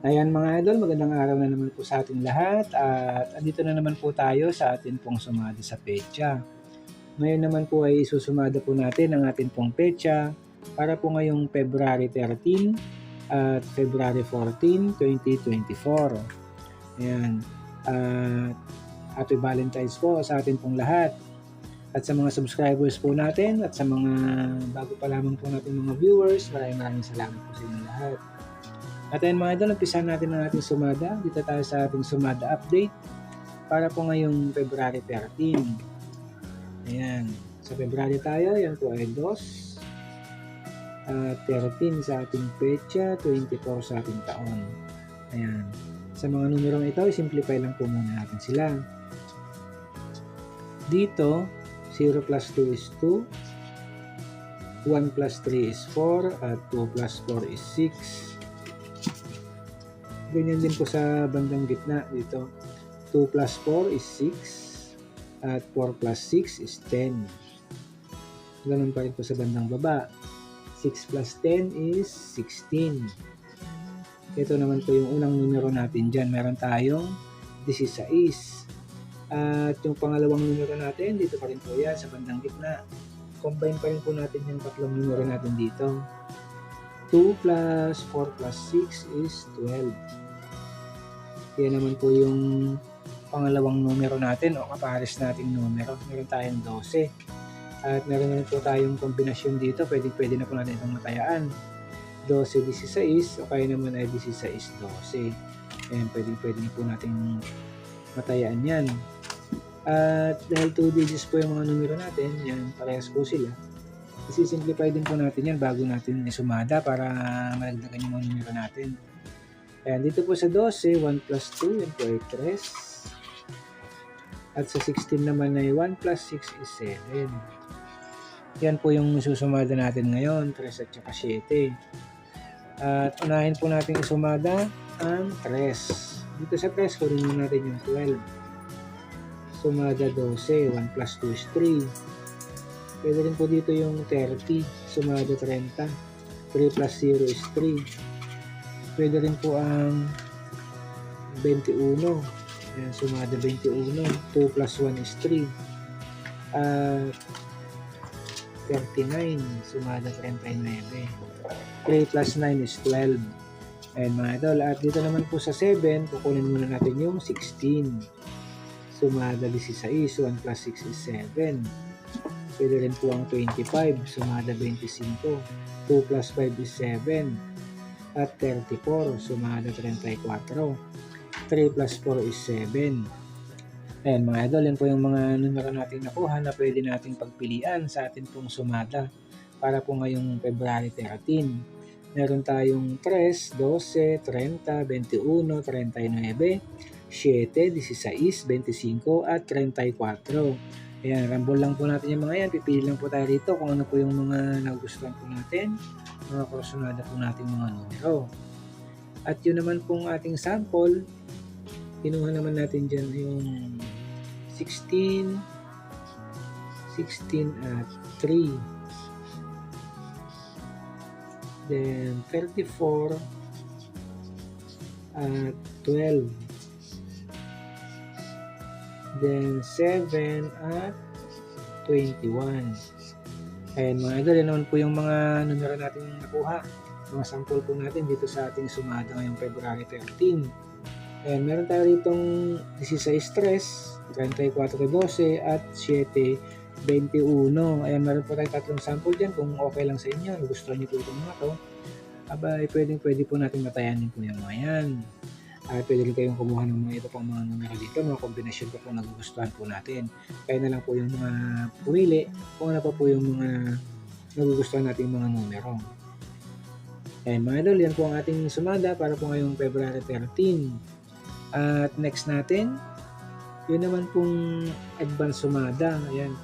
Ayan mga idol, magandang araw na naman po sa ating lahat at andito na naman po tayo sa atin pong sumada sa pecha. Ngayon naman po ay isusumada po natin ang atin pong pecha para po ngayong February 13 at February 14, 2024. Ayan. At happy Valentine's po sa atin pong lahat. At sa mga subscribers po natin at sa mga bago pa lamang po natin mga viewers, maraming maraming salamat po sa inyo lahat. At ayun mga idol, umpisahan natin ang ating sumada. Dito tayo sa ating sumada update para po ngayong February 13. Ayan. Sa February tayo, yan po ay 2. At 13 sa ating pecha, 24 sa ating taon. Ayan. Sa mga numerong ito, simplify lang po muna natin sila. Dito, 0 plus 2 is 2. 1 plus 3 is 4 at 2 plus 4 is 6 Ganyan din po sa bandang gitna dito. 2 plus 4 is 6 at 4 plus 6 is 10. Ganun pa rin po sa bandang baba. 6 plus 10 is 16. Ito naman po yung unang numero natin dyan. Meron tayong 16. At yung pangalawang numero natin, dito pa rin po yan sa bandang gitna. Combine pa rin po natin yung tatlong numero natin dito. 2 plus 4 plus 6 is 12. Yan naman po yung pangalawang numero natin o kapares nating numero. Meron tayong 12. At meron naman po tayong kombinasyon dito. Pwede, pwede na po natin itong matayaan. 12, 16 o kaya naman ay 16, 12. Ayan, pwede, pwede na po natin matayaan yan. At dahil 2 digits po yung mga numero natin, yan, parehas po sila. Isi-simplify din po natin yan bago natin isumada para malagdagan yung mga numero natin. Ayan, dito po sa 12, 1 plus 2, yan po ay 3. At sa 16 naman ay 1 plus 6 is 7. Yan po yung susumada natin ngayon, 3 at saka 7. At unahin po natin isumada ang 3. Dito sa 3, kunin mo natin yung 12. Sumada 12, 1 plus 2 is 3. Pwede rin po dito yung 30, sumada 30. 3 plus 0 is 3. Pwede rin po ang 21. Ayan, sumada 21. 2 plus 1 is 3. At 39, sumada 39. 3 plus 9 is 12. Ayan mga idol. At dito naman po sa 7, kukunin muna natin yung 16. Sumada 16. 1 plus 6 is 7. Pwede rin po ang 25. Sumada 25. 2 plus 5 is 7. At 34. Sumada 34. 3 plus 4 is 7. Ayan mga idol, yan po yung mga numero natin nakuha na pwede nating pagpilian sa atin pong sumada para po ngayong February 13. Meron tayong 3, 12, 30, 21, 39, 7, 16, 25 at 34. Ayan, rambol lang po natin yung mga yan. Pipili lang po tayo rito kung ano po yung mga nagustuhan po natin, mga kursunada po natin mga numero. At yun naman pong ating sample, kinuha naman natin dyan yung 16, 16 at 3. Then 34 at 12. Then 7 at 21. Ayan mga idol, yan naman po yung mga numero natin nakuha. Mga sample po natin dito sa ating sumada ngayong February 13. Ayan, meron tayo ritong 16 stress, 34-12 at 7-21. Ayan, meron po tayong tatlong sample dyan kung okay lang sa inyo. Gusto niyo po itong mga to. Aba, pwedeng pwede po natin matayanin po yung mga yan. At pwede rin kayong kumuha ng mga ito pang mga numero dito, mga kombinasyon po kung nagugustuhan po natin. Kaya na lang po yung mga pumili kung ano pa po yung mga nagugustuhan natin mga numero. Ayan mga idol, yan po ang ating sumada para po ngayong February 13. At next natin, yun naman pong advance sumada. Ayan,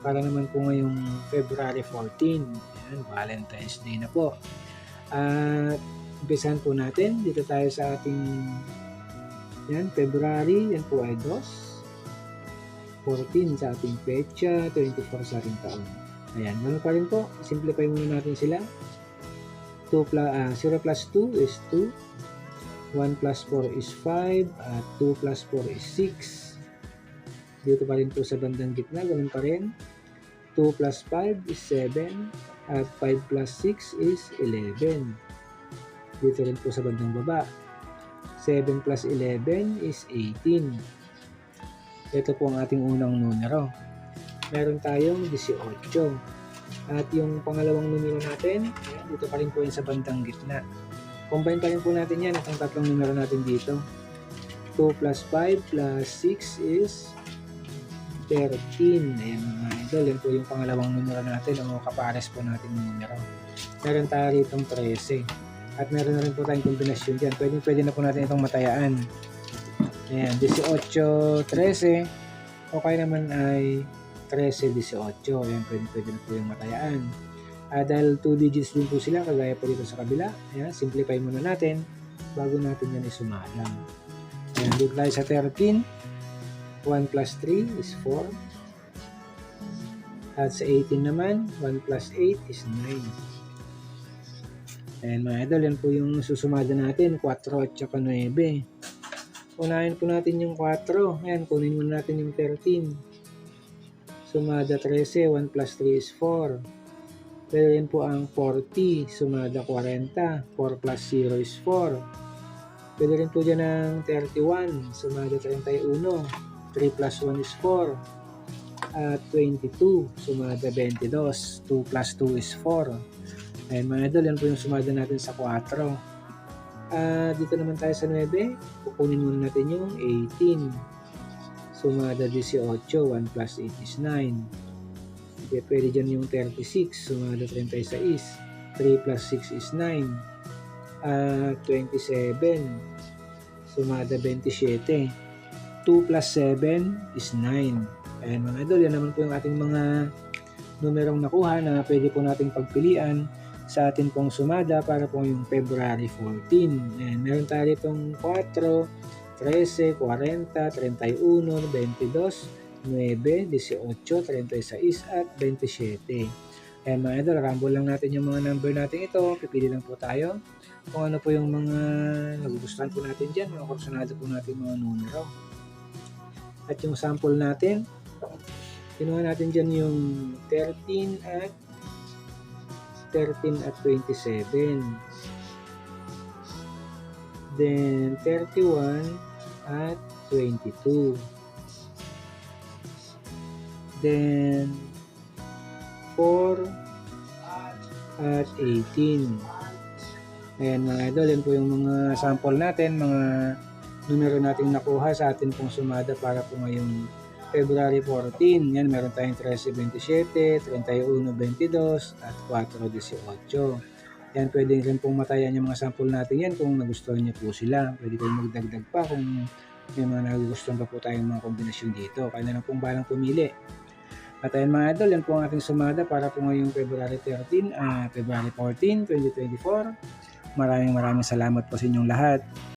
para naman po ngayong February 14. Ayan, Valentine's Day na po. At umpisahan po natin. Dito tayo sa ating yan, February. Yan po ay 2. 14 sa ating pecha. 24 sa ating taon. Ayan, ano pa rin po. Simplify muna natin sila. 2 plus, uh, 0 plus 2 is 2. 1 plus 4 is 5 at 2 plus 4 is 6. Dito pa rin po sa bandang gitna, ganun pa rin. 2 plus 5 is 7 at 5 plus 6 is 11. Dito rin po sa bandang baba. 7 plus 11 is 18. Ito po ang ating unang numero. Meron tayong 18. At yung pangalawang numero natin, dito pa rin po yun sa bandang gitna. Combine pa rin po natin yan, itong tatlong numero natin dito. 2 plus 5 plus 6 is 13. Ayan mga idol, yan po yung pangalawang numero natin o kapares po natin numero. Meron tayo rito 13. At meron na rin po tayong kombinasyon dyan. Pwede, pwede na po natin itong matayaan. Ayan, 18, 13. O kaya naman ay 13, 18. Ayan, pwede, pwede na po yung matayaan. Ah, dahil 2 digits din po sila, kagaya po dito sa kabila. Ayan, simplify muna natin bago natin yan isumalang. Ayan, dito tayo sa 13. 1 plus 3 is 4. At sa 18 naman, 1 plus 8 is 9. Ayan mga idol, yan po yung susumada natin, 4 at saka 9. Unahin po natin yung 4. Ayan, kunin muna natin yung 13. Sumada 13, 1 plus 3 is 4. Pero yan po ang 40, sumada 40. 4 plus 0 is 4. Pwede rin po dyan ng 31, sumada 31. 3 plus 1 is 4. At 22, sumada 22. 2 plus 2 is 4. Ayan mga idol, yan po yung sumada natin sa 4. Ah, dito naman tayo sa 9. Kukunin muna natin yung 18. Sumada 18, 1 plus 8 is 9. Okay, pwede dyan yung 36. Sumada 36. 3 plus 6 is 9. Ah, 27. Sumada 27. 2 plus 7 is 9. Ayan mga idol, yan naman po yung ating mga numerong nakuha na pwede po nating pagpilian sa atin pong sumada para po yung February 14. Ayan, meron tayo itong 4, 13, 40, 31, 22, 9, 18, 36 at 27. Ayan mga idol, rumble lang natin yung mga number natin ito. Pipili lang po tayo kung ano po yung mga nagugustuhan po natin dyan, mga kursunado po natin mga numero. At yung sample natin, kinuha natin dyan yung 13 at 13 at 27. Then 31 at 22. Then 4 at 18. Ayan mga idol, yan po yung mga sample natin, mga numero nating nakuha sa atin pong sumada para po ngayong February 14. Yan, meron tayong 13.27, 31.22 at 4.18. Yan, pwede rin pong matayan yung mga sample natin yan kung nagustuhan niyo po sila. Pwede kayong magdagdag pa kung may mga nagugustuhan pa po tayong mga kombinasyon dito. Kaya na pong balang pumili. At ayan mga idol, yan po ang ating sumada para po ngayong February 13, ah February 14, 2024. Maraming maraming salamat po sa inyong lahat.